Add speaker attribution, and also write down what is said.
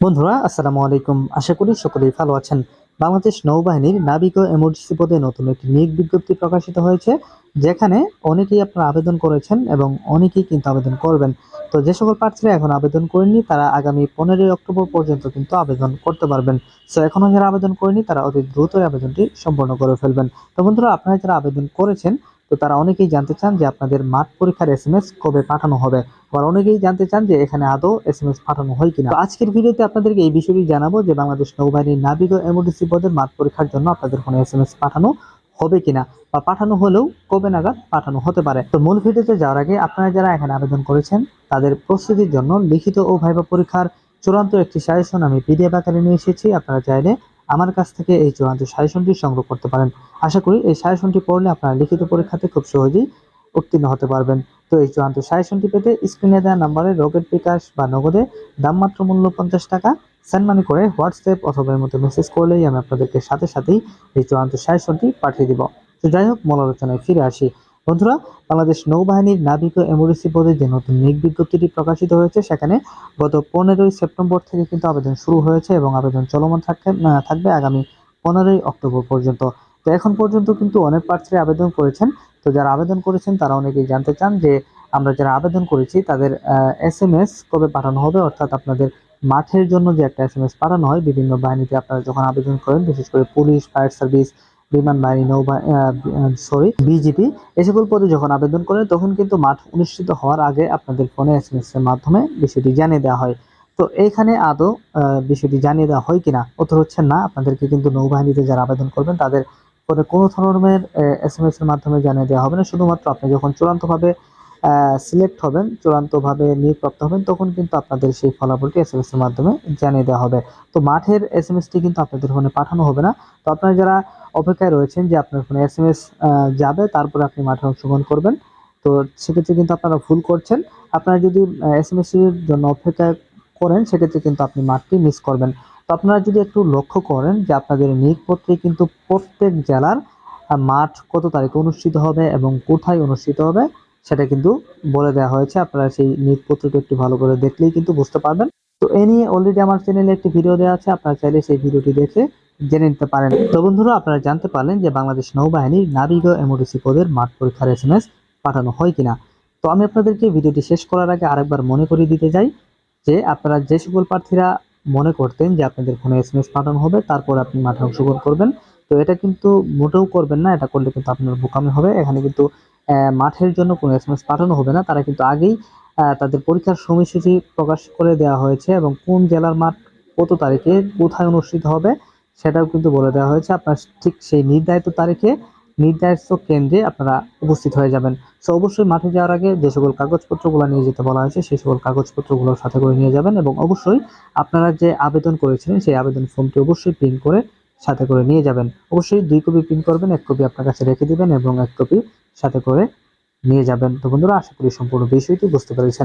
Speaker 1: বন্ধুরা, আসসালামু আলাইকুম। আশা করি সকলেই ভালো আছেন। বাংলাদেশ নৌবাহিনীর নাবিক ও এমার্জেন্সি পদে নতুন একটি নিয়োগ বিজ্ঞপ্তি প্রকাশিত হয়েছে, যেখানে অনেকেই আপনারা আবেদন করেছেন এবং অনেকেই কিন্তু আবেদন করবেন। তো যে সকল প্রার্থীরা এখন আবেদন করেননি, তারা আগামী পনেরোই অক্টোবর পর্যন্ত কিন্তু আবেদন করতে পারবেন। সো এখনও যারা আবেদন করেনি তারা অতি দ্রুতই আবেদনটি সম্পন্ন করে ফেলবেন। তো বন্ধুরা, আপনারা যারা আবেদন করেছেন তো তারা অনেকেই জানতে চান যে আপনাদের মাঠ পরীক্ষার এস কবে পাঠানো হবে। আবার অনেকেই জানতে চান যে এখানে আদৌ এস এম এস পাঠানো হয় কিনা। আজকের ভিডিওতে আপনাদেরকে এই বিষয়টি জানাব যে বাংলাদেশ নৌবাহিনীর নাবিক ও পদের মাঠ পরীক্ষার জন্য আপনাদের কোনো এস এম এস পাঠানো হবে কিনা বা পাঠানো হলেও কবে নাগাদ পাঠানো হতে পারে। তো মূল ভিডিওতে যাওয়ার আগে আপনারা যারা এখানে আবেদন করেছেন, তাদের প্রস্তুতির জন্য লিখিত ও ভাইবা পরীক্ষার চূড়ান্ত একটি সাজেশন আমি পিডিএফ আকারে নিয়ে এসেছি। আপনারা চাইলে আমার কাছ থেকে এই চূড়ান্ত সাজেশনটি সংগ্রহ করতে পারেন। আশা করি এই সাজেশনটি পড়লে আপনারা লিখিত পরীক্ষাতে খুব সহজেই উত্তীর্ণ হতে পারবেন। তো এই চূড়ান্ত সাজেশনটি পেতে স্ক্রিনে দেওয়া নাম্বারে রকেট বিকাশ বা নগদে দামমাত্র মূল্য পঞ্চাশ টাকা, সেন্ড মানি করে হোয়াটসঅ্যাপ অথবা এর মতো মেসেজ করলেই আমি আপনাদেরকে সাথে সাথেই এই চূড়ান্ত সাজেশনটি পাঠিয়ে দিব। তো যাই হোক, মূল আলোচনায় ফিরে আসি। বন্ধুরা, বাংলাদেশ নৌবাহিনীর নাবিক ও এমোরেসি পদে যে নতুন নিয়োগ বিজ্ঞপ্তিটি প্রকাশিত হয়েছে, সেখানে গত পনেরোই সেপ্টেম্বর থেকে কিন্তু আবেদন শুরু হয়েছে এবং আবেদন চলমান থাকবে থাকবে আগামী পনেরোই অক্টোবর পর্যন্ত। তো এখন পর্যন্ত কিন্তু অনেক প্রার্থীরা আবেদন করেছেন। তো যারা আবেদন করেছেন, তারা অনেকেই জানতে চান যে আমরা যারা আবেদন করেছি, তাদের এস এম এস কবে পাঠানো হবে? অর্থাৎ আপনাদের মাঠের জন্য যে একটা এস এম এস পাঠানো হয়, বিভিন্ন বাহিনীতে আপনারা যখন আবেদন করেন, বিশেষ করে পুলিশ, ফায়ার সার্ভিস বিমান বাহিনী নৌবাহিনী সরি বিজিপি এই সকল পদে যখন আবেদন করেন, তখন কিন্তু মাঠ অনুষ্ঠিত হওয়ার আগে আপনাদের ফোনে এস এর মাধ্যমে বিষয়টি জানিয়ে দেওয়া হয়। তো এইখানে আদৌ বিষয়টি জানিয়ে দেওয়া হয় কিনা, উত্তর হচ্ছে না। আপনাদেরকে কিন্তু নৌবাহিনীতে যারা আবেদন করবেন, তাদের ফোনে কোনো ধরনের এস এর মাধ্যমে জানিয়ে দেওয়া হবে না। শুধুমাত্র আপনি যখন চূড়ান্তভাবে সিলেক্ট হবেন, চূড়ান্তভাবে নিয়োগপ্রাপ্ত হবেন, তখন কিন্তু আপনাদের সেই ফলাফলটি এস এম এস এর মাধ্যমে জানিয়ে দেওয়া হবে। তো মাঠের এস এম এসটি কিন্তু আপনাদের ফোনে পাঠানো হবে না। তো আপনারা যারা অপেক্ষায় রয়েছেন যে আপনার ফোনে এস এম এস যাবে, তারপরে আপনি মাঠে অংশগ্রহণ করবেন। তো সেক্ষেত্রে কিন্তু আপনারা ভুল করছেন। আপনারা যদি এস এম এস এর জন্য অপেক্ষা করেন, সেক্ষেত্রে কিন্তু আপনি মাঠটি মিস করবেন। তো আপনারা যদি একটু লক্ষ্য করেন যে আপনাদের নিয়োগপত্রে কিন্তু প্রত্যেক জেলার মাঠ কত তারিখে অনুষ্ঠিত হবে এবং কোথায় অনুষ্ঠিত হবে সেটা কিন্তু বলে দেওয়া হয়েছে। আপনারা সেই নিয়োগপত্রটা একটু ভালো করে দেখলেই কিন্তু বুঝতে পারবেন। তো এ নিয়ে অলরেডি আমার চ্যানেলে একটি ভিডিও দেওয়া আছে, আপনারা চাইলে সেই ভিডিওটি দেখে জেনে নিতে পারেন। তো বন্ধুরা, আপনারা জানতে পারলেন যে বাংলাদেশ নৌবাহিনীর নাবিক ও এমওডিসি পদের মাঠ পরীক্ষার এস এম এস পাঠানো হয় কিনা। তো আমি আপনাদেরকে ভিডিওটি শেষ করার আগে আরেকবার মনে করিয়ে দিতে চাই যে আপনারা যে সকল প্রার্থীরা মনে করতেন যে আপনাদের ফোনে এস এম এস পাঠানো হবে, তারপর আপনি মাঠে অংশগ্রহণ করবেন। তো এটা কিন্তু মোটেও করবেন না, এটা করলে কিন্তু আপনার বোকামি হবে। এখানে কিন্তু মাঠের জন্য কোনো এস এম এস পাঠানো হবে না। তারা কিন্তু আগেই তাদের পরীক্ষার সময়সূচি প্রকাশ করে দেওয়া হয়েছে এবং কোন জেলার মাঠ কত তারিখে কোথায় অনুষ্ঠিত হবে সেটাও কিন্তু বলে দেওয়া হয়েছে। আপনার ঠিক সেই নির্ধারিত তারিখে নির্ধারিত কেন্দ্রে আপনারা উপস্থিত হয়ে যাবেন। সো অবশ্যই মাঠে যাওয়ার আগে যে সকল কাগজপত্রগুলো নিয়ে যেতে বলা হয়েছে, সেই সকল কাগজপত্রগুলো সাথে করে নিয়ে যাবেন এবং অবশ্যই আপনারা যে আবেদন করেছিলেন, সেই আবেদন ফর্মটি অবশ্যই প্রিন্ট করে সাথে করে নিয়ে যাবেন। অবশ্যই দুই কপি প্রিন্ট করবেন, এক কপি আপনার কাছে রেখে দিবেন এবং এক কপি সাথে করে নিয়ে যাবেন। তো বন্ধুরা, আশা করি সম্পূর্ণ বিষয়টি বুঝতে পেরেছেন।